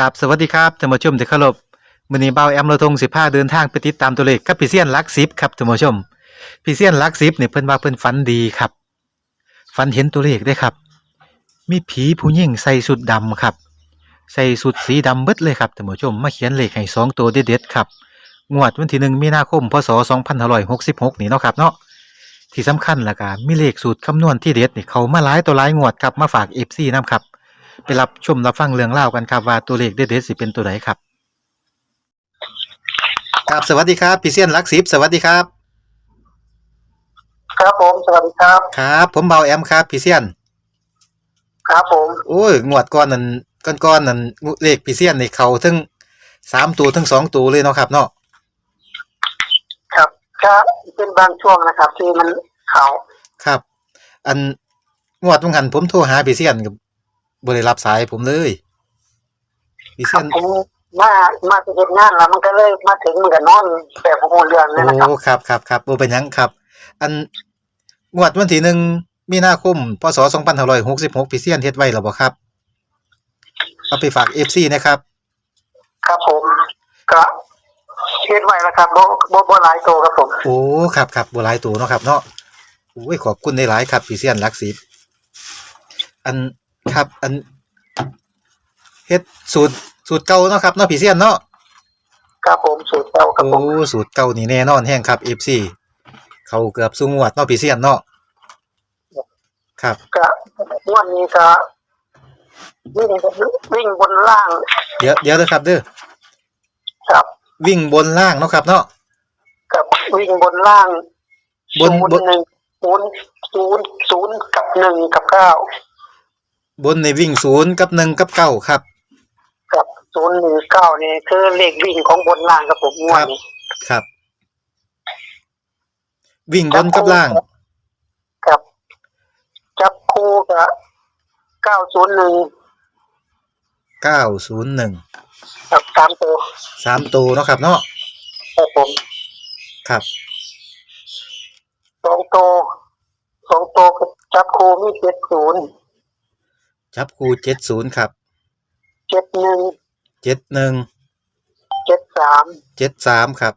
กับสวัสดีครับท่านผู้ชมที่เคารพมื้อนี้เบาแอมเราทง15เดินทางไปติดตามตัวเลขกับพี่เซียนลัก10ครับท่านผู้ชมพี่เซียนลัก10นี่เพิ่นว่าเพิ่นฝันดีครับฝันเห็นตัวเลขเด้ครับ มีผีผู้หญิงใส่สุดดำครับ ใส่สุดสีดำเบิดเลยครับท่านผู้ชมมาเขียนเลขให้สองตัวเด็ดๆครับงวดวันที่หนึ่งมีนาคมพศ2566นี่เนาะครับเนาะที่สำคัญและก็มีเลขสูตรคำนวณที่เด็ดนี่เขามาหลายตัวหลายงวดครับมาฝาก FC นํครับ ไปรับชมรับฟังเรื่องเล่าวกันครับว่าตัวเลขเด็ดๆสิเป็นตัวไหนครับครับสวัสดีครับพี่เซียนลักซิบสวัสดีครับ ครับผมสวัสดีครับ ครับ ผมเบาแอมครับพี่เซียน ครับผมโอ้ยงวดก่อนนั่นก้อนๆนั่นเลขพี่เซียนนี่เขาทั้งสามตัวทั้งสองตัวเลยเนาะครับเนาะครับก็เป็นบางช่วงนะครับ ที่มันเขาครับ อันงวดตรงหันผมโทรหาพี่เซียนกับ บริรับสายผมเลยพี่คเซีรัยบนผมมามาที่เฮ็ดงานแล้วมันก็เลยมาถึงมันก็นอนแบบโมเรืองเลยนะครับ โอ้ครับครับครับโอเป็นหยังครับ อันงวดวันที่หนึ่งมีนาคมพศสองพันห้าร้อยหกสิบหกพี่เซียนเฮ็ดไว้แล้วบ่ครับเอาไปฝากเอฟซีนะครับ ครับผมก็เฮ็ดไว้แล้วครับบ่บ่บ่หลายโตครับผมโอ้ครับครับบัวลายตัวเนาะครับเนาะโอ้ยขอบคุณในหลายๆครับพี่เซียนรักสิบอัน ครับอันเฮ็ดสูตรสูตรเก่าเนาะครับเนาะพี่เซียนเนาะครับผมสูตรเก่าครับโอ้ผมสูตรเก่านี่แน่นอนแห้งครับเอฟซีเขาเกือบสูงวดเนาะพี่เซียนเนาะครับก็งวันนี้ก็วิ่งวิ่งบนล่าง เดี๋ยวเดี๋ยวเลยครับเด้อครับวิ่งบนล่างเนาะครับเนาะกับวิ่งบนล่างบนศูบนย์หนึ่งศูนย์ศูนย์ศูนย์กับหนึ่งกับเก้า บนในวิ่งศูนย์กับหนึ่งกับเก้าครับ กับศูนย์หนึ่งเก้านี่คือเลขวิ่งของบนล่างครับผมงวดนี้ครับ วิ่งบนกับล่าง ครับ จับคู่กับเก้าศูนย์หนึ่งเก้าศูนย์หนึ่งกับสามตัวสามตัวเนาะครับเนาะครับผมครับสองตัวสองตัวกับจับคู่มีเจ็ดศูนย์ จับคูเจ็ดศูนย์ครับเจ็ดหนึ่งเจ็ดหนึ่งเจ็ดสามเจ็ดสามครับ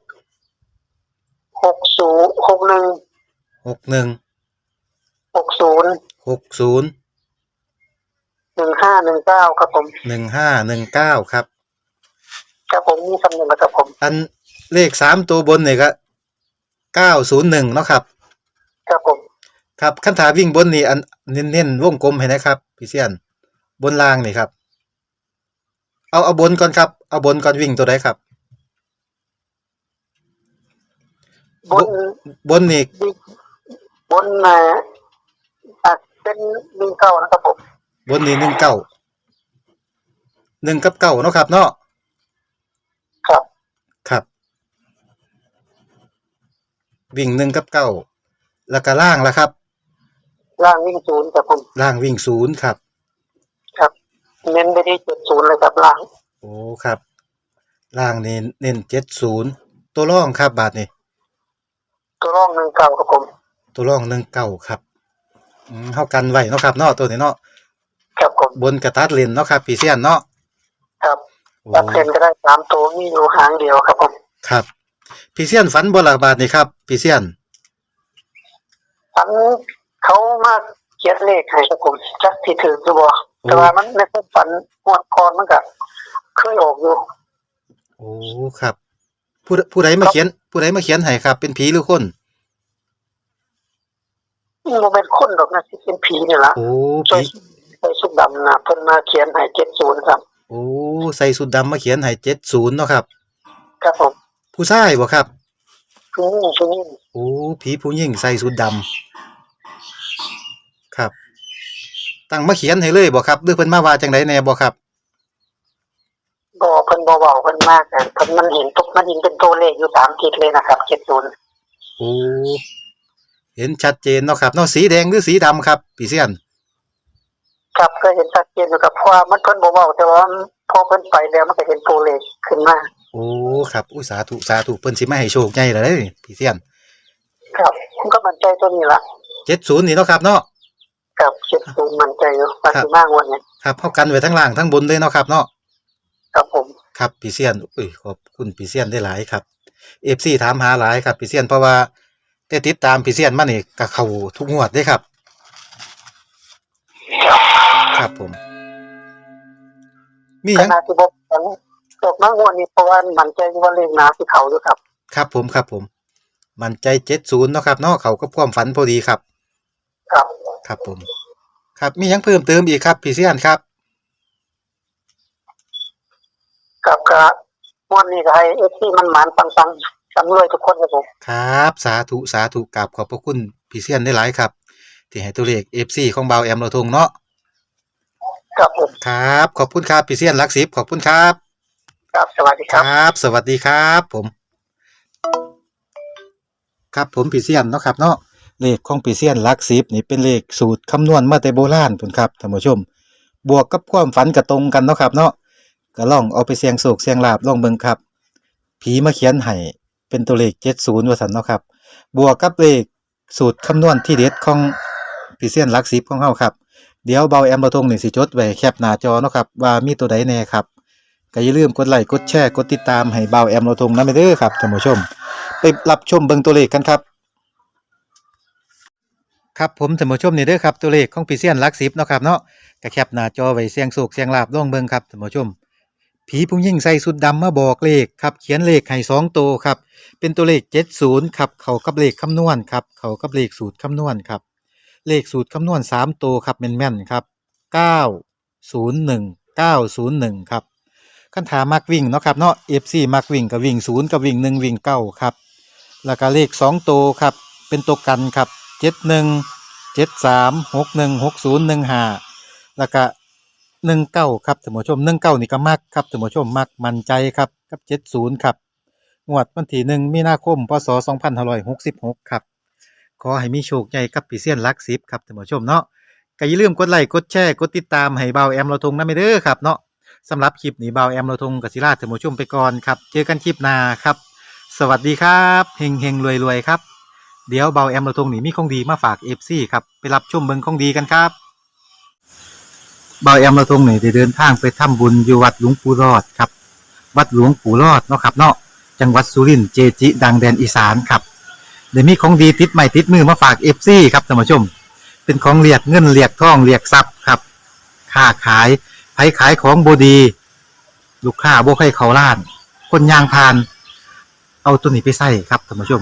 หกศูนย์หกหนึ่งหกหนึ่งหกศูนย์หกศูนย์หนึ่งห้าหนึ่งเก้าครับผมหนึ่งห้าหนึ่งเก้าครับ ครับผมมีคำหนึ่งนะครับผมอันเลขสามตัวบนเนี่ยก็เก้าศูนย์หนึ่งเนาะครับ ครับผม ครับขั้นถาวิ่งบนนี่อันเน้นๆวงกลมเห็นนะครับพี่เซียน บนล่างนี่ครับ เอาเอาบนก่อนครับเอาบนก่อนวิ่งตัวใดครับ บนบนนี่บนเอ่ออาจเป็นหนึ่งเก้านะครับผมบนนี่หนึ่งเก้าหนึ่งกับเก้าเนาะครับ เนาะครับครับ วิ่งหนึ่งกับเก้าแล้วก็ล่างละครับ ล่างวิ่งศูนย์ครับผมล่างวิ่งศูนย์ครับครับ เน้นไปที่เจ็ดศูนย์เลยครับล่างโอ้ครับ ล่างนี่เน้นเจ็ดศูนย์ตัวร่องครับบาทนี่ตัวร่องหนึ่งเก้าครับผมตัวร่องหนึ่งเก้าครับอืมเข้ากันไว้เนาะครับเนาะตัวนี้เนาะครับผมบนกระตัดเลนเนาะครับ พี่เซียนเนาะครับโอ้ตัดเส้นก็ได้สามตัวมีอยู่หางเดียวครับผมครับ พี่เซียนฝันบ่ละบาทนี่ครับ พี่เซียนอันเขามาเขียนเลขให้ครับผมจักที่ถือจะบอก แต่ว่ามันในความฝันงวดก่อนมันก็เคยออกอยู่โอ้ครับ ผู้ใดผู้ใดมาเขียน ผู้ใดมาเขียนให้ครับ เป็นผีหรือคนมันเป็นคนดอกนะที่เป็นผีนี่ละโอ้ใส่ผีใส่สุดดำนะเพิ่นมาเขียนให้เจ็ดศูนย์ครับ โอ้ใส่สุดดำมาเขียนให้เจ็ดศูนย์เนาะครับ ครับผมผู้ชายบ่ครับคือนี่คือนี่โอ้ผีผู้หญิงใส่สุดดำครับ ตั้งมาเขียนให้เลยบ่ครับหรือเพิ่นมาว่าจังไดแหน่บ่ครับบ่เพิ่นบ่เว้าเพิ่นมากนะเพิ่นมันเห็นตุกมันเห็นเป็นตัวเลขอยู่สามทิศเลยนะครับเจ็ดศูนย์โอ้เห็นชัดเจนเนาะครับเนาะสีแดงหรือสีดำครับพี่เซียนครับก็เห็นชัดเจนอยู่ครับเพราะว่ามันเพิ่นบ่เว้าแต่ว่าพอเพิ่นไปแล้วมันก็เห็นตัวเลขขึ้นมาโอ้ครับอุยสาธุสาธุเพิ่นสิมาให้โชคใหญ่เลยเด้อพี่เซียนครับผมก็มั่นใจตัวนี้ละเจ็ดศูนย์นี่เนาะครับเนาะ ครับเจ็ดศูนย์มั่นใจอยู่ว่าครับสิมากวันนี้ครับเข้ากันไว้ทั้งล่างทั้งบนเลยเนาะครับเนาะครับผมครับพี่เซียนอุ้ยขอบคุณพี่เซียนได้หลายครับเอฟซีถามหาหลายครับพี่เซียนเพราะว่าได้ติดตามพี่เซียนมานี่ก็เข้าทุกงวดเด้ครับ ครับผม มีหขยังณะที่บอกของตกมากวันนี้เพราะว่ามันใจว่าเลขหนาที่เขาอยู่ครับครับผมครับผม มันใจเจ็ดศูนย์เนาะครับเนาะเขาก็ความฝันพอดีครับ ครับ ครับผม ครับมีหยังเพิ่มเติมอีกครับพี่เซียนครับ กับกะวันนี้ก็ให้เอฟซีมันหมานปังๆสำรวยทุกคนครับผม ครับ สาธุสาธุกราบขอบพระคุณพี่เซียนได้หลายครับ ที่ให้ตัวเลขเอฟซีของเบาแอมเราทงเนาะครับผม ครับ ขอบคุณครับพี่เซียนรักสิบขอบคุณครับ ครับ สวัสดีคครับ รับ สวัสดีครับผม ครับผมปีเซียนเนาะครับเนาะ เลขของปีเซียนลักสิบนี่เป็นเลขสูตรคำนวณมาแต่โบราณพุ่นครับท่านผู้ชม บวกกับความฝันกระตรงกันเนาะครับเนาะก็ล่องเอาไปเสียงโศกเสียงลาบล่องเบิงครับ ผีมาเขียนให้เป็นตัวเลข70ว่าซั่นเนาะครับ บวกกับเลขสูตรคำนวณที่เด็ดของปีเซียนลักสิบของเฮาครับเดี๋ยวเบาแอมบะทงหนี่งสิจดไว้แคปหน้าจอเนาะครับว่ามีตัวใดแน่ครับก็อย่าลืมกดไลค์กดแชร์กดติดตามให้เบาแอมเราทงนะไม่เด้อครับท่านผู้ชม ไปรับชมเบิงตัวเลขกันครับ ครับผมท่านผู้ชมนี่เด้อครับตัวเลขของปีเซียนหลักสิบเนาะครับเนาะก็แคปหน้าจอไว้เสียงโศกเสียงลาบล่องเบิงครับท่านผู้ชม ผีผู้ยิ่งใส่สุดดำมาบอกเลขครับเขียนเลขให้สองตัวครับเป็นตัวเลข70ครับเขากับเลขคำนวณครับเขากับเลขสูตรคำนวณครับเลขสูตรคำนวณ3ตัวครับแม่นๆครับ901 901ครับคันถามักวิ่งเนาะครับเนาะ FC มักวิ่งกับวิ่งศูนย์กับวิ่งหนึ่งวิ่งเก้าครับแล้วก็เลขสองตัวครับเป็นตัวกันครับ เจ็ดหนึ่งเจ็ดสามหกหนึ่งหกศูนย์หนึ่งห้าแล้วก็หนึ่งเก้าครับท่านผู้ชมหนึ่งเก้านี่ก็มักครับท่านผู้ชมมักมั่นใจครับกับเจ็ดศูนย์ครับงวดวันที่หนึ่งมีนาคมพศสองพันห้าร้อยหกสิบหกครับ ขอให้มีโชคใหญ่กับปีเซียนลักซิบครับท่านผู้ชมเนาะก็อย่าลืมกดไลค์กดแชร์กดติดตามให้เบาแอมเราทงนะไม่เด้อครับเนาะสำหรับคลิปนี้เบาแอมเราทงกับศิลาเถมชมไปก่อนครับ เจอกันคลิปหน้าครับ สวัสดีครับเฮงเฮงรวยรวยครับ เดี๋ยวเบาแอมเราทงนี่มีของดีมาฝากเอฟซีครับไปรับชมเบิงของดีกันครับเบาแอมเราทงนี่ได้เดินทางไปทำบุญอยู่วัดหลวงปู่รอดครับ วัดหลวงปู่รอดเนาะครับเนาะจังหวัดสุรินทร์เจจิดังแดนอีสานครับเดี๋ยวมีของดีติดใหม่ติดมือมาฝากเอฟซีครับท่านผู้ชม เป็นของเรียกเงินเรียกทองเรียกทรัพย์ครับค้าขายไผขายของบดี ลูกค้าบ่ให้เขาล้าน คนยางพาน เอาตัวนี้ไปใส่ครับท่านผู้ชม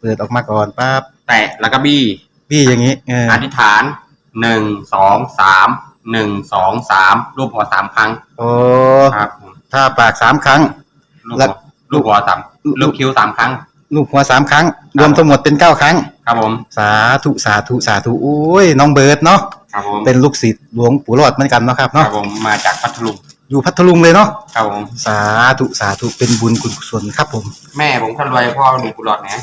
เปิดออกมาก่อนปั๊บแตะแล้วก็บี้พี่อย่างนี้เอออธิษฐานหนึ่งสองสามหนึ่งสองสามรูปหัวสามครั้งโอ้ครับผมถ้าปากสามครั้งลูกแล้หัววลูกหัวสามลูกคิ้วสามครั้ง ลูกหัวสามครั้ง รวมทั้งหมดเป็นเก้าครั้ง ครับผมสาธุสาธุสาธุโอ้ยน้องเบิร์ดเนาะครับผมเป็นลูกศิษย์หลวงปู่รอดเหมือนกันเนาะครับครัเนาะบผมมาจากพัทลุงอยู่พัทลุงเลยเนาะครับผมสาธุสาธุเป็นบุญกุศลครับผม แม่ผมคนรวยพ่อหนุ่มกุหลาบนะ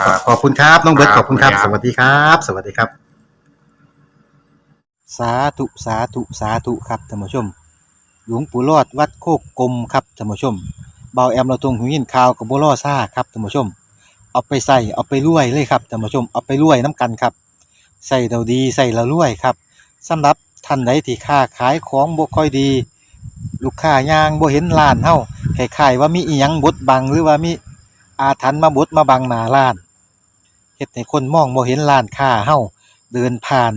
ครับ ขอบคุณครับ น้องเบิร์ตคขรับอบคุณครับขอบสคุณครับวัสดีครับ สวัสดีครับ สาธุสาธุสาธุครับท่านผู้ชม หลวงปู่รอดวัดโคกกลมครับท่านผู้ชมเบาแอมเราทรงหูยินข่าวกับบัวล่อซ่าครับท่านผู้ชม เอาไปใส่เอาไปรวยเลยครับท่านผู้ชมเอาไปรวยน้ำกันครับใส่เราดีใส่เรารวยครับสำหรับท่านใดที่ค้าขายของบ่ค่อยดี ลูกค้ายางบ่เห็นร้านเฮาคล้ายๆว่ามีอีหยังบดบังหรือว่ามีอาถรรพ์มาบดมาบังหน้าร้าน เฮ็ดให้คนมองบ่เห็นร้านค้าเฮาเดินผ่าน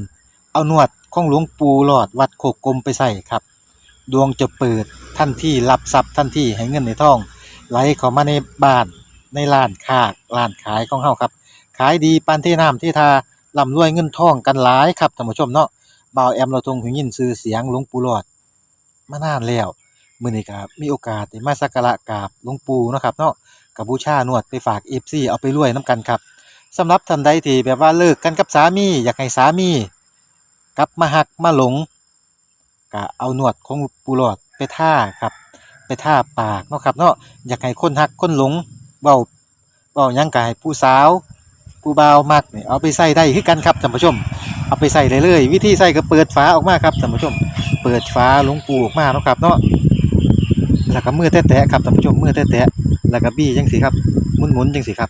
เอานวดของหลวงปู่หลอดวัดโคกกลมไปใส่ครับ ดวงจะเปิดทันทีรับทรัพย์ทันทีให้เงินในทอง ไหลเข้ามาในบ้านในร้านค้าร้านขายของเฮาครับ ขายดีปานที่น้ำที่ทาร่ำรวยเงินทองกันหลายครับท่านผู้ชมเนาะบ่าวแอมเราทงหูยินชื่อเสียงหลวงปู่หลอดมานานแล้วมื้อนี้ก็มีโอกาสได้มาสักการะกราบหลวงปู่เนาะครับเนาะกับบูชานวดไปฝาก FC เอาไปรวยนํกันครับ สำหรับท่านใดที่แบบว่าเลิกกันกับสามี อยากให้สามีกลับมาหักมาหลงก็เอาหนวดของปูหลอดไปท่าครับ ไปท่าปากเนาะครับเนาะอยากให้คนหักคนหลงเบาเบายังกายผู้สาวผู้บ่าวมักเนี่ยเอาไปใส่ได้คือกันครับท่านผู้ชม เอาไปใส่เลยเลยวิธีใส่ก็เปิดฝาออกมาครับท่านผู้ชม เปิดฝาหลวงปูออกมาเนาะครับเนาะแล้วก็มือแตะๆครับท่านผู้ชมมือแตะๆแล้วก็บี้จังสิครับหมุนๆจังสิครับ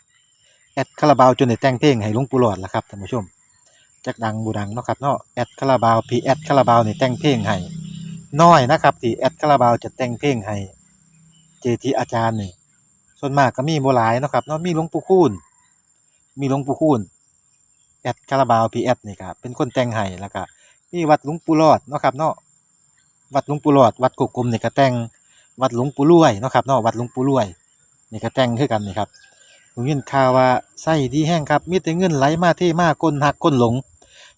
แอดคาราบาวจนได้แต่งเพลงให้หลวงปู่หลอดล่ะครับท่านผู้ชมจักดังบูดังเนาะครับเนาะแอดคาราบาวพีแอดคาราบาวนี่แต่งเพลงให้น้อยนะครับที่แอดคาราบาวจะแต่งเพลงให้เจทีอาจารย์นี่ส่วนมากก็มีบ่หลายเนาะครับเนาะมีหลวงปู่คูณมีหลวงปู่คูณแอดคาราบาวพีแอดนี่ครับเป็นคนแต่งให้แล้วก็มีวัดหลวงปู่รอดเนาะครับเนาะวัดหลวงปู่รอดวัดกกกลมนี่ก็แต่งวัดหลวงปู่รวยเนาะครับเนาะวัดหลวงปู่รวยนี่ก็แต่งคือกันนี่ครับ ผมยินข่าวว่าไส้ดีแห้งครับ มีแต่เงินไหลมาเทมาคนหักคนหลง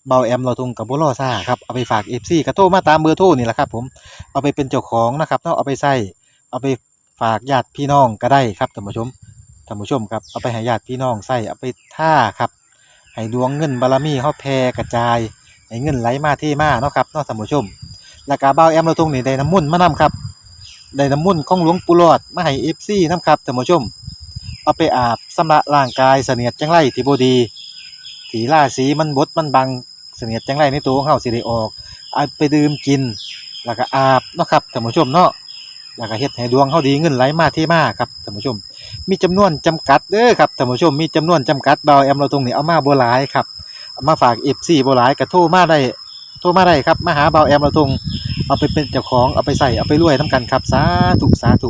เบาแอมเราทงกับบัวล่อซ่าครับ เอาไปฝากเอฟซีกระโทมาตามเบอร์โทรนี่แหละครับ ผม เอาไปเป็นเจ้าของนะครับเนาะเอาไปใส่เอาไปฝากญาติพี่น้องก็ได้ครับท่านผู้ชมท่านผู้ชมครับ เอาไปให้ญาติพี่น้องใส่เอาไปท่าครับ ให้ดวงเงินบารมีเฮาแผ่กระจาย ให้เงินไหลมาเทมาเนาะครับเนาะท่านผู้ชมแล้วก็เบาแอมเราทงนี่ได้น้ำมุ่นมานํครับได้น้ำมุ่นของหลวงปู่หลอดมาให้เอฟซีนํครับท่านผู้ชม เอาไปอาบสำระร่างกายเสนียดจังไรที่บดีถีราสีมันบดมันบังเสนียดจังไรในตัวของเฮาสิได้ออกเอาไปดื่มกิน แล้วก็อาบเนาะครับท่านผู้ชมเนาะแล้วก็เฮ็ดให้ดวงเฮาดีเงินไหลมาเทมาครับท่านผู้ชม มีจำนวนจำกัดเด้อครับท่านผู้ชมมีจำนวนจำกัดเบาแอมเราตรงนี้เอามาบ่หลายครับเอามาฝาก FC บ่หลายก็โทรมาได้โทรมาได้ครับมาหาเบาแอมเราตรงเอาไปเป็นเจ้าของเอาไปใส่เอาไปรวยนํกันครับสาธุสาธุ